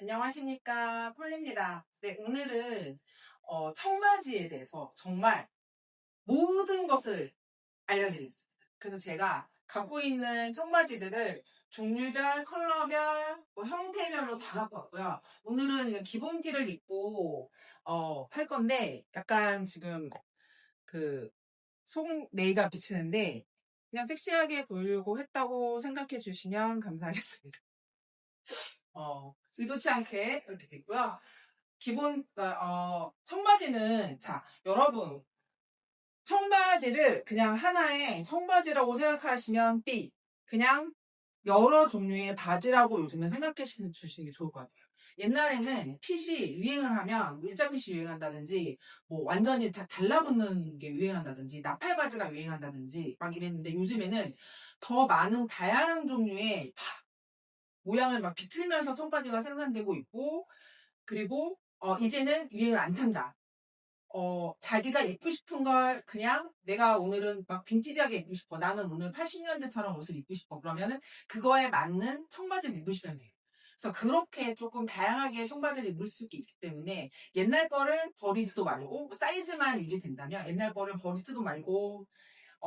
안녕하십니까 폴리입니다. 네 오늘은 어, 청바지에 대해서 정말 모든 것을 알려드리겠습니다. 그래서 제가 갖고 있는 청바지들을 종류별, 컬러별, 뭐 형태별로 다 갖고 왔고요. 오늘은 그냥 기본 티를 입고 어, 할 건데 약간 지금 그 속내가 비치는데 그냥 섹시하게 보이려고 했다고 생각해 주시면 감사하겠습니다. 어, 의도치 않게 이렇게 됐고요. 기본 어, 청바지는 자 여러분 청바지를 그냥 하나의 청바지라고 생각하시면 B 그냥 여러 종류의 바지라고 요즘은 생각해 주시는 게 좋을 것 같아요. 옛날에는 핏이 유행을 하면 뭐 일자 핏이 유행한다든지 뭐 완전히 다 달라붙는 게 유행한다든지 나팔 바지가 유행한다든지 막 이랬는데 요즘에는 더 많은 다양한 종류의 바- 모양을 막 비틀면서 청바지가 생산되고 있고 그리고 어, 이제는 유행을 안 탄다. 어, 자기가 입고 싶은 걸 그냥 내가 오늘은 막 빈티지하게 입고 싶어. 나는 오늘 80년대처럼 옷을 입고 싶어. 그러면은 그거에 맞는 청바지를 입으시면 돼요. 그래서 그렇게 조금 다양하게 청바지를 입을 수 있기 때문에 옛날 거를 버리지도 말고 사이즈만 유지된다면 옛날 거를 버리지도 말고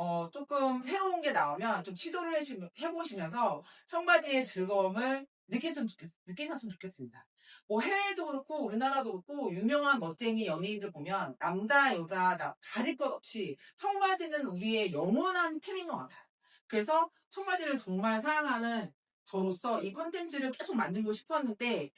어, 조금 새로운 게 나오면 좀 시도를 해시- 해보시면서 청바지의 즐거움을 느끼셨으면, 좋겠, 느끼셨으면 좋겠습니다. 뭐 해외도 그렇고 우리나라도 그렇고 유명한 멋쟁이 연예인들 보면 남자 여자 나 가릴 것 없이 청바지는 우리의 영원한 템인 것 같아요. 그래서 청바지를 정말 사랑하는 저로서 이 컨텐츠를 계속 만들고 싶었는데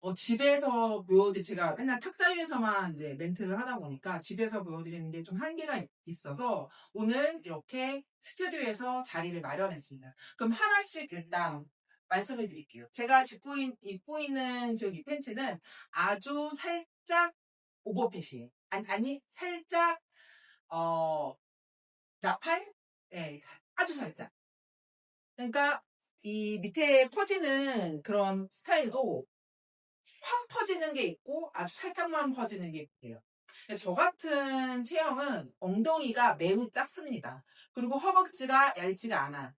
어, 집에서 보여드리 제가 맨날 탁자 위에서만 이제 멘트를 하다 보니까 집에서 보여드리는 게 좀 한계가 있어서 오늘 이렇게 스튜디오에서 자리를 마련했습니다. 그럼 하나씩 일단 말씀을 드릴게요. 제가 입고, 있, 입고 있는 저기 팬츠는 아주 살짝 오버핏이에요. 아니, 아니 살짝 어 나팔? 네, 아주 살짝. 그러니까 이 밑에 퍼지는 그런 스타일도 확 퍼지는 게 있고 아주 살짝만 퍼지는 게 있고요. 저 같은 체형은 엉덩이가 매우 작습니다. 그리고 허벅지가 얇지가 않아.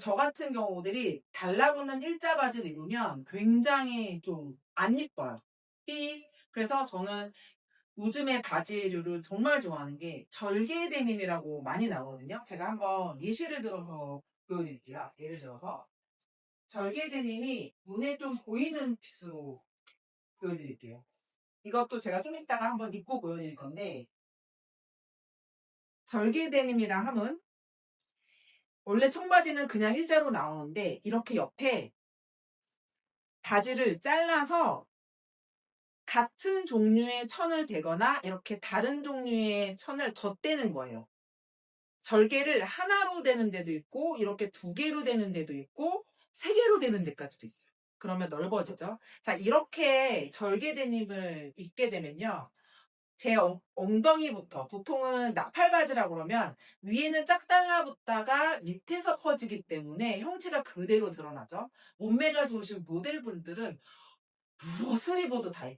저 같은 경우들이 달라붙는 일자 바지를 입으면 굉장히 좀안 이뻐요. 삐. 그래서 저는 요즘에 바지류를 정말 좋아하는 게 절개 데님이라고 많이 나오거든요. 제가 한번 예시를 들어서 보여드릴게요. 예를 들어서 절개 데님이 눈에 좀 보이는 핏으로 보여드릴게요. 이것도 제가 좀 이따가 한번 입고 보여드릴 건데 절개 데님이랑 함은 원래 청바지는 그냥 일자로 나오는데 이렇게 옆에 바지를 잘라서 같은 종류의 천을 대거나 이렇게 다른 종류의 천을 덧대는 거예요. 절개를 하나로 되는 데도 있고 이렇게 두 개로 되는 데도 있고 세 개로 되는 데까지도 있어요. 그러면 넓어지죠. 자 이렇게 절개 데님을 입게 되면요. 제 엉- 엉덩이부터 보통은 나팔바지라고 그러면 위에는 짝 달라붙다가 밑에서 퍼지기 때문에 형체가 그대로 드러나죠. 몸매가 좋으신 모델분들은 무엇을 입어도 다.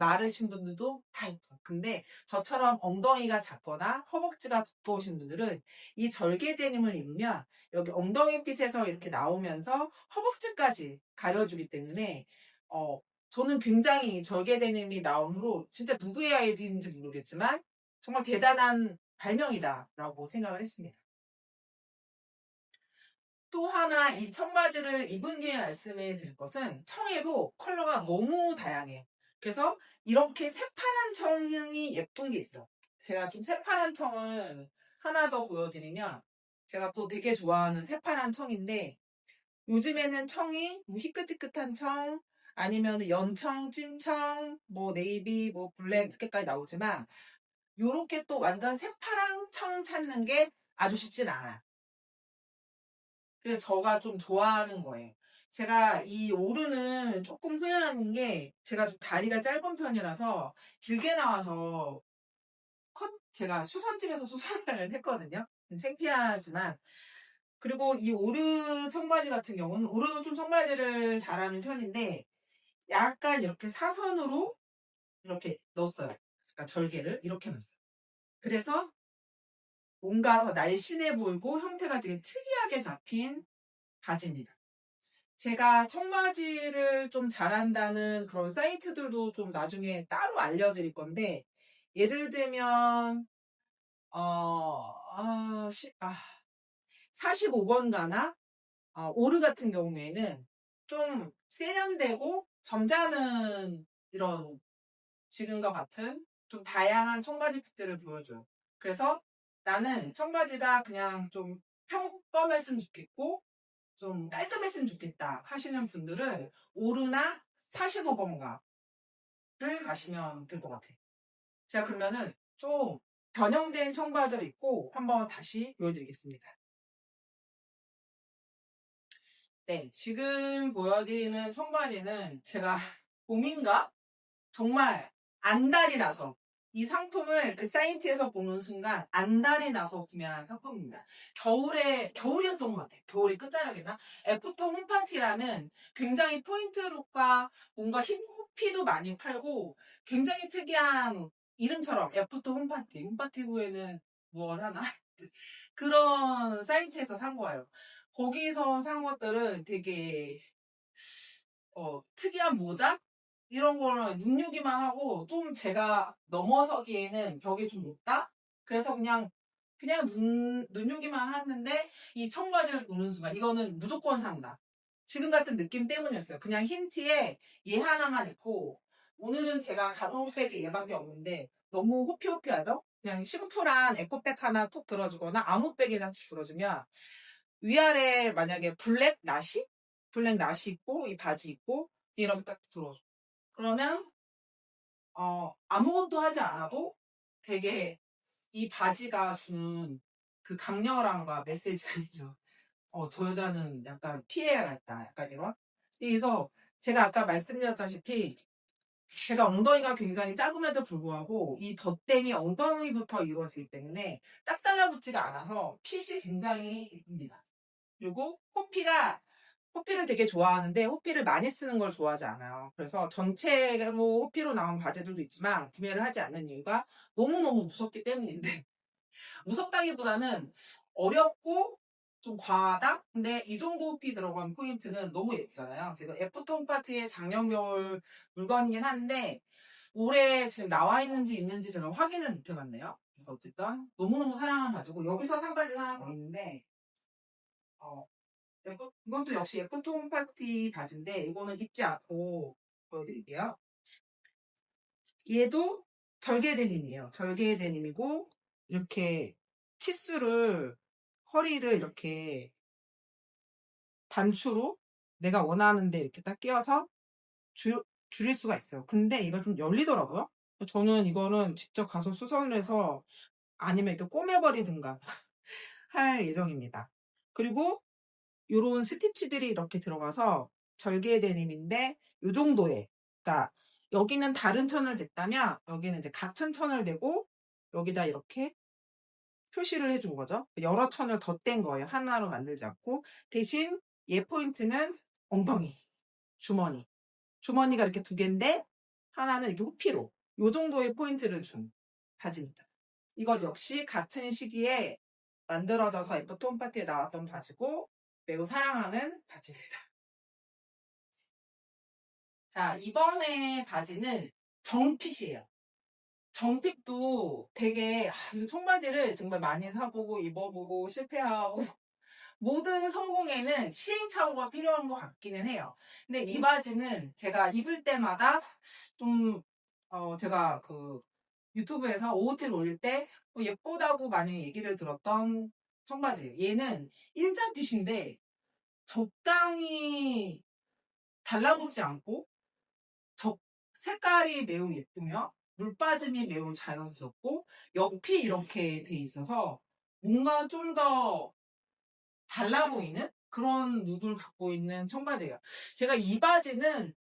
마르신 분들도 다 예뻐요. 근데 저처럼 엉덩이가 작거나 허벅지가 두꺼우신 분들은 이 절개 데님을 입으면 여기 엉덩이 핏에서 이렇게 나오면서 허벅지까지 가려주기 때문에 어, 저는 굉장히 절개 데님이 나온 후로 진짜 누구의 아이디인지 모르겠지만 정말 대단한 발명이다라고 생각을 했습니다. 또 하나 이 청바지를 입은 뒤에 말씀해 드릴 것은 청에도 컬러가 너무 다양해요. 그래서 이렇게 새파란 청이 예쁜 게 있어. 제가 좀 새파란 청을 하나 더 보여드리면 제가 또 되게 좋아하는 새파란 청인데 요즘에는 청이 뭐 희끗희끗한 청 아니면 연청, 찐청, 뭐 네이비, 뭐 블랙 이렇게까지 나오지만 요렇게 또 완전 새파란 청 찾는 게 아주 쉽진 않아요. 그래서 저가 좀 좋아하는 거예요. 제가 이 오르는 조금 후회하는 게 제가 좀 다리가 짧은 편이라서 길게 나와서 컷 제가 수선집에서 수선을 했거든요. 창피하지만 그리고 이 오르 청바지 같은 경우는 오르는 좀 청바지를 잘하는 편인데 약간 이렇게 사선으로 이렇게 넣었어요. 그러니까 절개를 이렇게 넣었어요. 그래서 뭔가 더 날씬해 보이고 형태가 되게 특이하게 잡힌 바지입니다. 제가 청바지를 좀 잘한다는 그런 사이트들도 좀 나중에 따로 알려드릴 건데, 예를 들면, 어, 아, 시, 아, 45번 가나, 어, 오르 같은 경우에는 좀 세련되고 점잖은 이런 지금과 같은 좀 다양한 청바지 핏들을 보여줘요. 그래서 나는 청바지가 그냥 좀 평범했으면 좋겠고 좀 깔끔했으면 좋겠다 하시는 분들은 오르나 45번가를 가시면 될 것 같아요. 제가 그러면은 좀 변형된 청바지를 입고 한번 다시 보여드리겠습니다. 네, 지금 보여드리는 청바지는 제가 봄인가? 정말 안달이 나서 이 상품을 그 사이트에서 보는 순간 안달이 나서 구매한 상품입니다. 겨울에, 겨울이었던 것 같아요. 겨울이 끝자락이나 애프터 홈파티라는 굉장히 포인트룩과 뭔가 힙호피도 많이 팔고 굉장히 특이한 이름처럼 애프터 홈파티, 홈파티 후에는 무얼 하나? 그런 사이트에서 산 거예요. 거기서 산 것들은 되게 어, 특이한 모자 이런 거는 눈요기만 하고 좀 제가 넘어서기에는 벽이 좀 높다. 그래서 그냥 그냥 눈 눈요기만 하는데 이 청바지를 보는 순간 이거는 무조건 산다. 지금 같은 느낌 때문이었어요. 그냥 흰 티에 얘 하나만 입고 오늘은 제가 가방백이 얘밖에 없는데 너무 호피호피하죠? 그냥 심플한 에코백 하나 툭 들어주거나 아무백이나 툭 들어주면 위아래 만약에 블랙 나시? 블랙 나시 입고 이 바지 입고 이렇게 딱 들어줘. 그러면 어, 아무것도 하지 않아도 되게 이 바지가 주는 그 강렬함과 메시지가 있죠. 어, 저 여자는 약간 피해야겠다. 약간 이런. 그래서 제가 아까 말씀드렸다시피 제가 엉덩이가 굉장히 작음에도 불구하고 이 덧댐이 엉덩이부터 이루어지기 때문에 짝 달라붙지가 않아서 핏이 굉장히 이쁩니다. 그리고 호피가 호피를 되게 좋아하는데 호피를 많이 쓰는 걸 좋아하지 않아요. 그래서 전체로 호피로 나온 바지들도 있지만 구매를 하지 않는 이유가 너무너무 무섭기 때문인데 무섭다기보다는 어렵고 좀 과하다? 근데 이 정도 호피 들어간 포인트는 너무 예쁘잖아요. 제가 애프톤 파티의 작년 겨울 물건이긴 한데 올해 지금 나와 있는지 있는지 제가 확인을 못 해봤네요. 그래서 어쨌든 너무너무 사랑을 가지고 여기서 산 가지 하나 더 있는데 어, 이것도 역시 예쁘톤 파티 바지인데 이거는 입지 않고 보여드릴게요. 얘도 절개 데님이에요. 절개 데님이고 이렇게 치수를 허리를 이렇게 단추로 내가 원하는데 이렇게 딱 끼워서 줄, 줄일 수가 있어요. 근데 이거 좀 열리더라고요. 저는 이거는 직접 가서 수선을 해서 아니면 이렇게 꼬매버리든가 할 예정입니다. 그리고 요런 스티치들이 이렇게 들어가서 절개 데님인데 요 정도의 그러니까 여기는 다른 천을 댔다면 여기는 이제 같은 천을 대고 여기다 이렇게 표시를 해준 거죠. 여러 천을 덧댄 거예요. 하나로 만들지 않고 대신 얘 포인트는 엉덩이, 주머니. 주머니가 이렇게 두 개인데 하나는 이렇게 호피로 요 정도의 포인트를 준 바지입니다. 이것 역시 같은 시기에 만들어져서 애프톤 파티에 나왔던 바지고 매우 사랑하는 바지입니다. 자, 이번에 바지는 정핏이에요. 정핏도 되게, 아, 이 청바지를 정말 많이 사보고 입어보고 실패하고 모든 성공에는 시행착오가 필요한 것 같기는 해요. 근데 이 바지는 제가 입을 때마다 좀, 어, 제가 그 유튜브에서 오호텔 올릴 때 어, 예쁘다고 많이 얘기를 들었던 청바지예요. 얘는 일자핏인데 적당히 달라붙지 않고 적 색깔이 매우 예쁘며 물 빠짐이 매우 자연스럽고 옆이 이렇게 돼 있어서 뭔가 좀 더 달라 보이는 그런 룩을 갖고 있는 청바지예요. 제가 이 바지는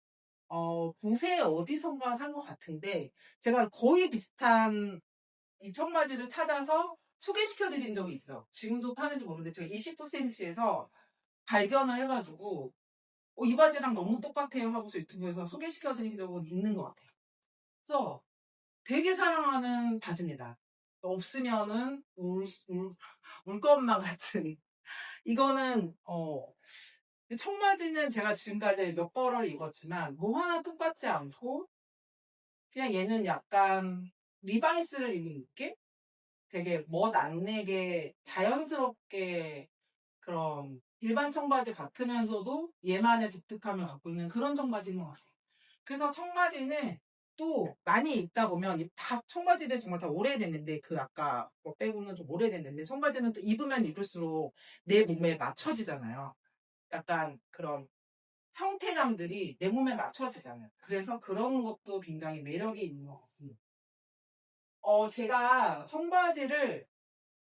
어, 보세 어디선가 산 것 같은데 제가 거의 비슷한 이 청바지를 찾아서 소개시켜 드린 적이 있어요. 지금도 파는지 모르는데 제가 29cm에서 발견을 해가지고 어, 이 바지랑 너무 똑같아요 하고서 유튜브에서 소개시켜 드린 적은 있는 것 같아요. 그래서 되게 사랑하는 바지입니다. 없으면은 울, 울, 울 것만 같은. 이거는, 어, 청바지는 제가 지금까지 몇 벌을 입었지만 뭐 하나 똑같지 않고 그냥 얘는 약간 리바이스를 입은 느낌? 되게 멋 안 내게 자연스럽게 그런 일반 청바지 같으면서도 얘만의 독특함을 갖고 있는 그런 청바지인 것 같아요. 그래서 청바지는 또 많이 입다 보면 이다 청바지들 정말 다 오래됐는데 그 아까 뭐 빼고는 좀 오래됐는데 청바지는 또 입으면 입을수록 내 몸에 맞춰지잖아요. 약간 그런 형태감들이 내 몸에 맞춰지잖아요. 그래서 그런 것도 굉장히 매력이 있는 것 같습니다. 어, 제가 청바지를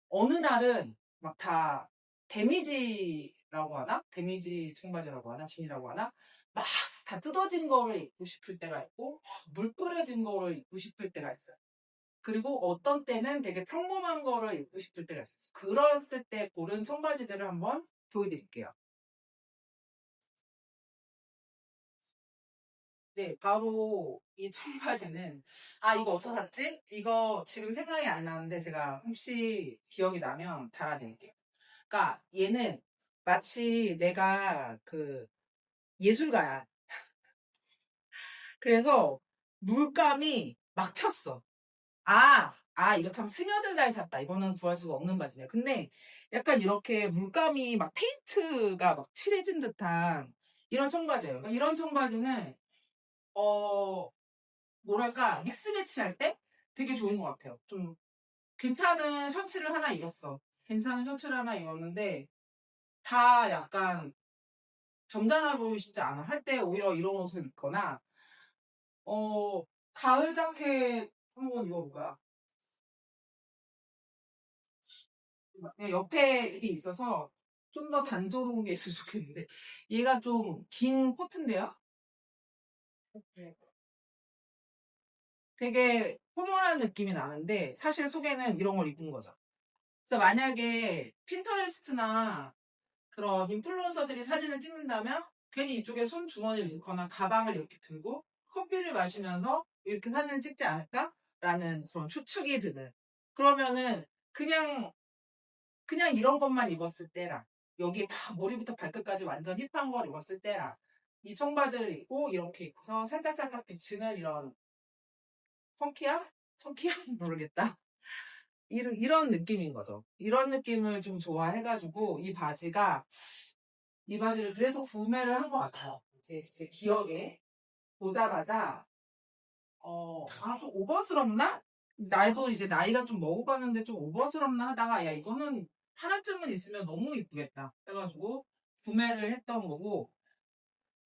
어느 날은 막 다 데미지라고 하나? 데미지 청바지라고 하나? 진이라고 하나? 막 다 뜯어진 거를 입고 싶을 때가 있고, 물 뿌려진 거를 입고 싶을 때가 있어요. 그리고 어떤 때는 되게 평범한 거를 입고 싶을 때가 있어요. 그랬을 때 고른 청바지들을 한번 보여드릴게요. 네, 바로 이 청바지는 아 이거 어디서 샀지? 이거 지금 생각이 안 나는데 제가 혹시 기억이 나면 달아드릴게요. 그러니까 얘는 마치 내가 그 예술가야. 그래서 물감이 막 쳤어. 아, 아 이거 참 스며들다에 샀다. 이거는 구할 수가 없는 바지네요. 근데 약간 이렇게 물감이 막 페인트가 막 칠해진 듯한 이런 청바지예요. 그러니까 이런 청바지는 어, 뭐랄까, 믹스 매치 할 때 되게 좋은 것 같아요. 좀 괜찮은 셔츠를 하나 입었어. 괜찮은 셔츠를 하나 입었는데, 다 약간 점잖아 보이시지 않아. 할 때 오히려 이런 옷을 입거나, 어, 가을 자켓 한번 입어볼까요? 옆에 이게 있어서 좀 더 단조로운 게 있으면 좋겠는데, 얘가 좀 긴 코트인데요? 되게 포멀한 느낌이 나는데 사실 속에는 이런 걸 입은 거죠. 그래서 만약에 핀터레스트나 그런 인플루언서들이 사진을 찍는다면 괜히 이쪽에 손 주머니를 넣거나 가방을 이렇게 들고 커피를 마시면서 이렇게 사진을 찍지 않을까라는 그런 추측이 드는. 그러면은 그냥 그냥 이런 것만 입었을 때랑 여기 막 머리부터 발끝까지 완전 힙한 걸 입었을 때랑 이 청바지를 입고 이렇게 입고서 살짝살짝 비치는 이런 펑키야? 청키야? 모르겠다. 이런, 이런 느낌인 거죠. 이런 느낌을 좀 좋아해가지고 이 바지가 이 바지를 그래서 구매를 한 것 같아요. 제, 제 기억에 보자마자 어, 아, 좀 오버스럽나? 나도 이제 나이가 좀 먹어봤는데 좀 오버스럽나 하다가 야 이거는 하나쯤은 있으면 너무 이쁘겠다 해가지고 구매를 했던 거고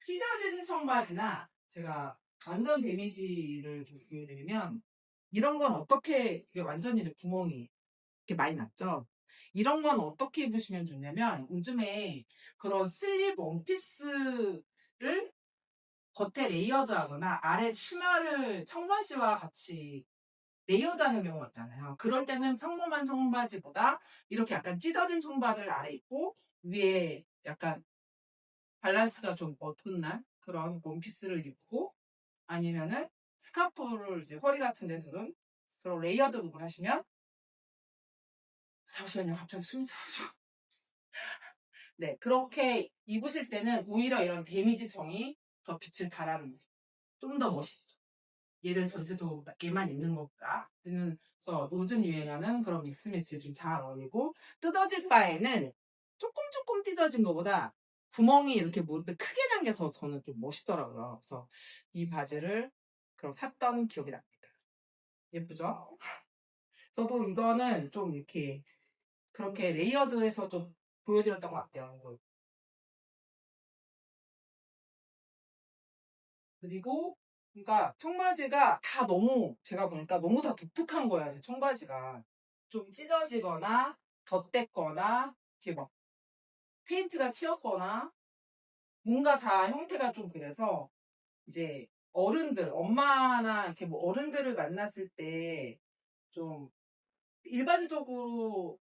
찢어지는 청바지나 제가 완전 데미지를 좀 보여드리면 이런 건 어떻게 이게 완전히 이제 구멍이 이렇게 많이 났죠. 이런 건 어떻게 입으시면 좋냐면 요즘에 그런 슬립 원피스를 겉에 레이어드하거나 아래 치마를 청바지와 같이 레이어드하는 경우가 있잖아요. 그럴 때는 평범한 청바지보다 이렇게 약간 찢어진 청바지를 아래 입고 위에 약간 밸런스가 좀 어긋난 그런 원피스를 입고 아니면은 스카프를 이제 허리 같은 데 두는 그런 레이어드 부분 하시면 잠시만요. 갑자기 숨이 차가지고. 네 그렇게 입으실 때는 오히려 이런 데미지 정이 더 빛을 발하는 좀더 멋있죠. 얘를 전체적으로 얘만 입는 것보다. 그래서 요즘 유행하는 그런 믹스 매치 좀잘 어울리고 뜯어질 바에는 조금 조금 찢어진 것보다 구멍이 이렇게 무릎에 크게 난 게 더 저는 좀 멋있더라고요. 그래서 이 바지를 그럼 샀던 기억이 납니다. 예쁘죠? 저도 이거는 좀 이렇게 그렇게 레이어드해서 좀 보여드렸던 것 같아요. 이거. 그리고 그러니까 청바지가 다 너무 제가 보니까 너무 다 독특한 거야. 제 청바지가 좀 찢어지거나 덧댔거나 이렇게 막 페인트가 튀었거나 뭔가 다 형태가 좀 그래서 이제 어른들 엄마나 이렇게 뭐 어른들을 만났을 때 좀 일반적으로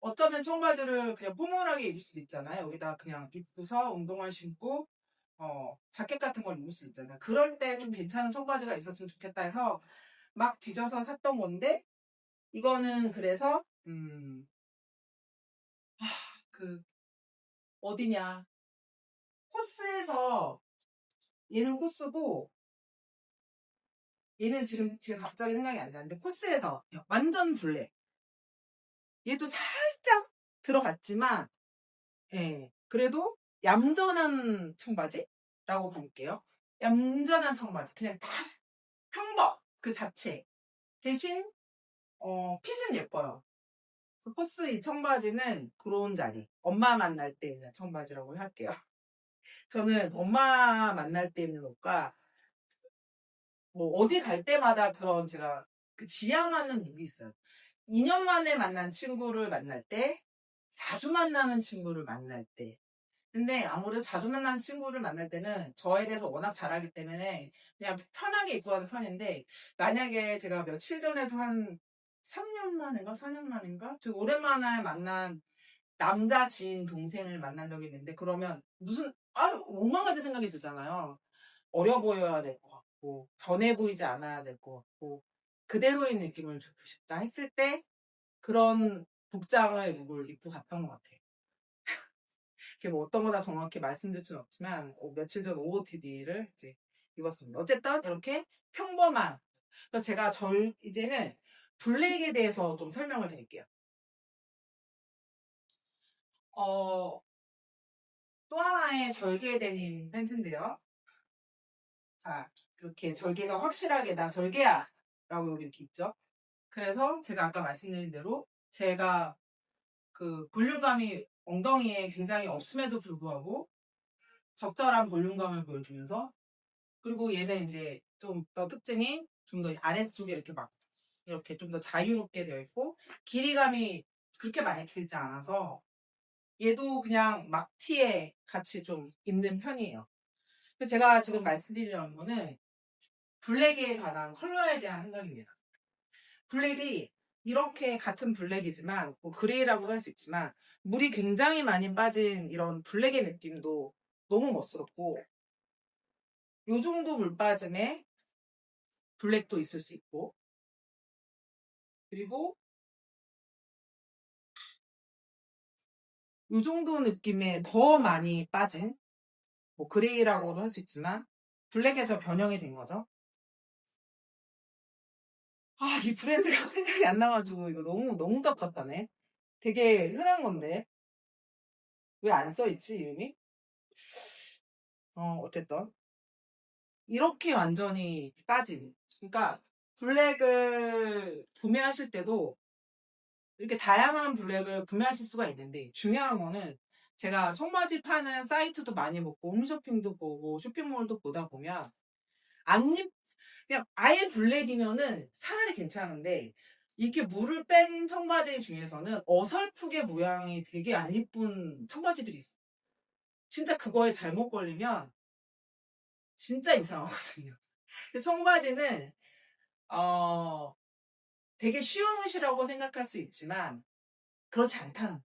어쩌면 청바지를 그냥 포멀하게 입을 수도 있잖아요. 여기다 그냥 입고서 운동화 신고 어 자켓 같은 걸 입을 수 있잖아요. 그럴 때좀 괜찮은 청바지가 있었으면 좋겠다 해서 막 뒤져서 샀던 건데 이거는 그래서 음 그 어디냐 코스에서 얘는 코스고 얘는 지금 제가 갑자기 생각이 안 나는데 코스에서 완전 블랙. 얘도 살짝 들어갔지만 예 그래도 얌전한 청바지라고 볼게요. 얌전한 청바지 그냥 딱 평범 그 자체 대신 어 핏은 예뻐요. 그 코스 이 청바지는 그런 자리 엄마 만날 때 입는 청바지라고 할게요. 저는 엄마 만날 때 입는 옷과 뭐 어디 갈 때마다 그런 제가 그 지향하는 룩이 있어요. 2년 만에 만난 친구를 만날 때, 자주 만나는 친구를 만날 때. 근데 아무래도 자주 만나는 친구를 만날 때는 저에 대해서 워낙 잘하기 때문에 그냥 편하게 입고 가는 편인데 만약에 제가 며칠 전에도 한 3년 만인가 4년 만인가 되게 오랜만에 만난 남자 지인 동생을 만난 적이 있는데 그러면 무슨 아 오만 가지 생각이 들잖아요. 어려 보여야 될 것 같고 변해 보이지 않아야 될 것 같고 그대로의 느낌을 주고 싶다 했을 때 그런 복장을 룩을 입고 갔던 것 같아요. 이게 뭐 어떤 거다 정확히 말씀드릴 수는 없지만 어, 며칠 전 OOTD를 이제 입었습니다. 어쨌든 이렇게 평범한 그래서 제가 절 이제는 블랙에 대해서 좀 설명을 드릴게요. 어, 또 하나의 절개 데님 팬츠인데요. 자, 이렇게 절개가 확실하게 나 절개야! 라고 여기 이렇게 있죠. 그래서 제가 아까 말씀드린 대로 제가 그 볼륨감이 엉덩이에 굉장히 없음에도 불구하고 적절한 볼륨감을 보여주면서 그리고 얘는 이제 좀 더 특징이 좀 더 아래쪽에 이렇게 막 이렇게 좀 더 자유롭게 되어 있고 길이감이 그렇게 많이 길지 않아서 얘도 그냥 막티에 같이 좀 입는 편이에요. 제가 지금 말씀드리려는 거는 블랙에 관한 컬러에 대한 생각입니다. 블랙이 이렇게 같은 블랙이지만 뭐 그레이라고 할 수 있지만 물이 굉장히 많이 빠진 이런 블랙의 느낌도 너무 멋스럽고 요 정도 물 빠짐에 블랙도 있을 수 있고 그리고 요 정도 느낌에 더 많이 빠진 뭐 그레이라고도 할 수 있지만 블랙에서 변형이 된 거죠. 아, 이 브랜드가 생각이 안 나가지고 이거 너무 너무 답답하네. 되게 흔한 건데 왜 안 써있지 이름이? 어 어쨌든 이렇게 완전히 빠진. 그러니까 블랙을 구매하실 때도 이렇게 다양한 블랙을 구매하실 수가 있는데 중요한 거는 제가 청바지 파는 사이트도 많이 보고 홈쇼핑도 보고 쇼핑몰도 보다 보면 안 입, 그냥 아예 블랙이면은 차라리 괜찮은데 이렇게 물을 뺀 청바지 중에서는 어설프게 모양이 되게 안 이쁜 청바지들이 있어. 진짜 그거에 잘못 걸리면 진짜 이상하거든요. 근데 청바지는 어 되게 쉬운 옷이라고 생각할 수 있지만 그렇지 않다는 거.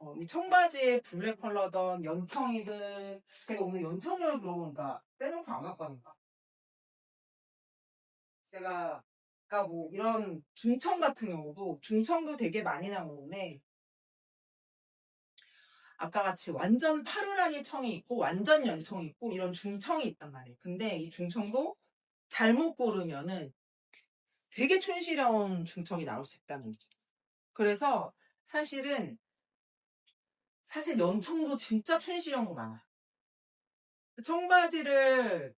어, 이 청바지의 블랙 컬러던 연청이든 제가 오늘 연청을 물어보니까 빼놓고 안 갖고 왔는가 제가 아까 뭐 이런 중청 같은 경우도 중청도 되게 많이 나오는데 아까 같이 완전 파르라니 청이 있고 완전 연청이 있고 이런 중청이 있단 말이에요. 근데 이 중청도 잘못 고르면은 되게 촌스러운 중청이 나올 수 있다는 거죠. 그래서 사실은 사실 연청도 진짜 촌스러운 거 많아요. 청바지를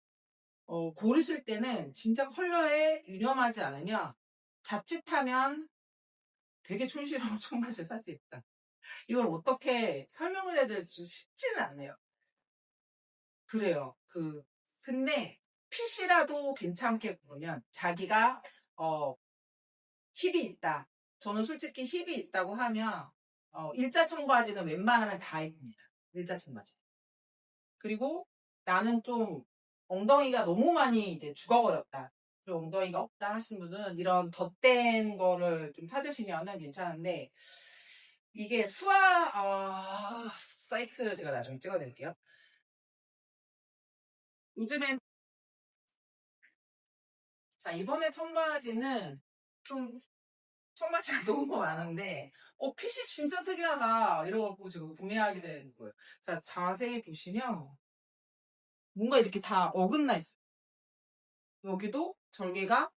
어, 고르실 때는 진짜 컬러에 유념하지 않으면 자칫하면 되게 촌스러운 청바지를 살 수 있다. 이걸 어떻게 설명을 해야 될지 쉽지는 않네요. 그래요. 그 근데 핏이라도 괜찮게 보면 자기가 어 힙이 있다. 저는 솔직히 힙이 있다고 하면 어, 일자 청바지는 웬만하면 다 입습니다. 일자 청바지. 그리고 나는 좀 엉덩이가 너무 많이 이제 죽어버렸다. 엉덩이가 없다 하시는 분은 이런 덧댄 거를 좀 찾으시면은 괜찮은데 이게 수화 아, 사이트 제가 나중에 찍어드릴게요. 요즘엔 자 이번에 청바지는 좀 청바지가 너무 많은데, 어, 핏이 진짜 특이하다. 이러고 지금 구매하게 된 거예요. 자, 자세히 보시면, 뭔가 이렇게 다 어긋나 있어요. 여기도 절개가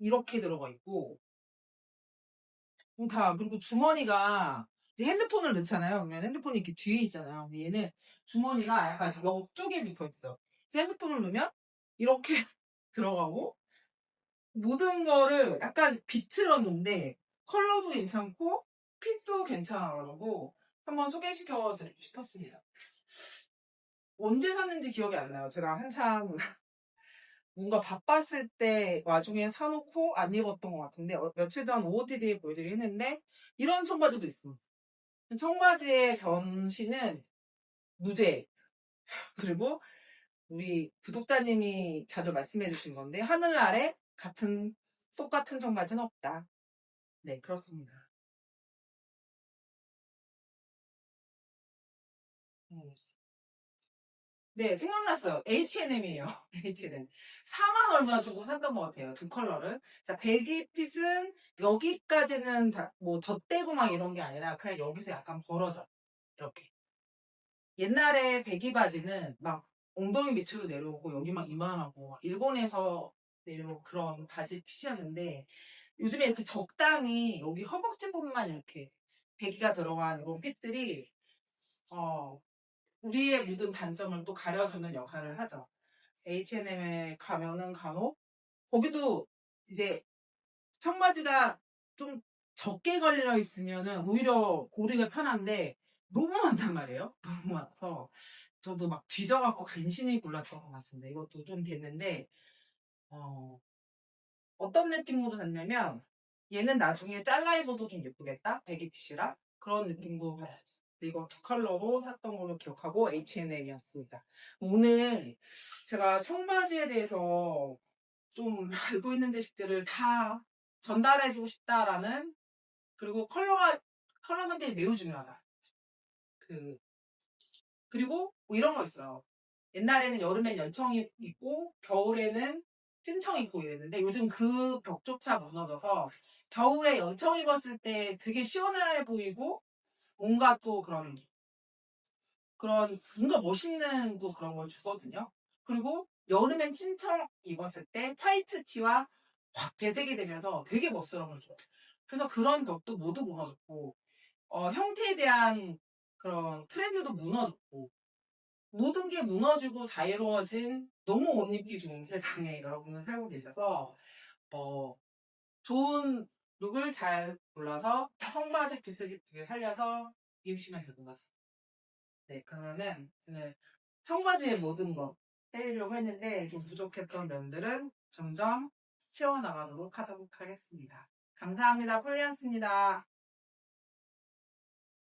이렇게 들어가 있고, 음, 다, 그리고 주머니가, 이제 핸드폰을 넣잖아요. 그러면 핸드폰이 이렇게 뒤에 있잖아요. 근데 얘는 주머니가 약간 옆쪽에 붙어 있어. 핸드폰을 넣으면 이렇게 들어가고, 모든 거를 약간 비틀었는데, 컬러도 괜찮고, 핏도 괜찮아가지고, 한번 소개시켜 드리고 싶었습니다. 언제 샀는지 기억이 안 나요. 제가 한참 뭔가 바빴을 때 와중에 사놓고 안 입었던 것 같은데 어, 며칠 전 OOTD에 보여드리긴 했는데 이런 청바지도 있습니다. 청바지의 변신은 무죄. 그리고 우리 구독자님이 자주 말씀해 주신 건데 하늘 아래 같은 똑같은 청바지는 없다. 네 그렇습니다. 음. 네, 생각났어요. H&M이에요. H&M. 4만 얼마 주고 샀던 것 같아요. 두 컬러를. 자, 배기핏은 여기까지는 다, 뭐, 덧대고 막 이런 게 아니라 그냥 여기서 약간 벌어져. 이렇게. 옛날에 배기 바지는 막 엉덩이 밑으로 내려오고 여기 막 이만하고 막 일본에서 내려온 그런 바지 핏이었는데 요즘에 이렇게 적당히 여기 허벅지 부분만 이렇게 배기가 들어간 이런 핏들이 어, 우리의 모든 단점을 또 가려주는 역할을 하죠. H&M에 가면은 간혹 거기도 이제 청바지가 좀 적게 걸려 있으면은 오히려 고르기가 편한데 너무 많단 말이에요. 너무 많아서 저도 막 뒤져갖고 간신히 골랐던 것 같습니다. 이것도 좀 됐는데 어, 어떤 느낌으로 샀냐면 얘는 나중에 잘라 입어도 좀 예쁘겠다. 배기핏이라 그런 느낌도 받았어요. 이거 두 컬러로 샀던 걸로 기억하고 H&M이었습니다. 오늘 제가 청바지에 대해서 좀 알고 있는 지식들을 다 전달해주고 싶다라는 그리고 컬러가 컬러 선택이 매우 중요하다. 그 그리고 뭐 이런 거 있어요. 옛날에는 여름엔 연청이 있고 겨울에는 찜청 입고 이랬는데 요즘 그 벽조차 무너져서 겨울에 연청 입었을 때 되게 시원해 보이고 뭔가 또 그런 그런 뭔가 멋있는 또 그런 걸 주거든요. 그리고 여름엔 찐청 입었을 때 화이트 티와 확 배색이 되면서 되게 멋스러운 걸 줘요. 그래서 그런 벽도 모두 무너졌고 어, 형태에 대한 그런 트렌드도 무너졌고 모든 게 무너지고 자유로워진 너무 옷 입기 좋은 세상에 여러분은 살고 계셔서 어, 좋은 룩을 잘 골라서 청바지 핏을 예쁘게 살려서 입으시면 될 것 같습니다. 네, 그러면은 오늘 청바지의 모든 거 해드리려고 했는데 좀 부족했던 면들은 점점 채워나가도록 하도록 하겠습니다. 감사합니다. 폴리였습니다.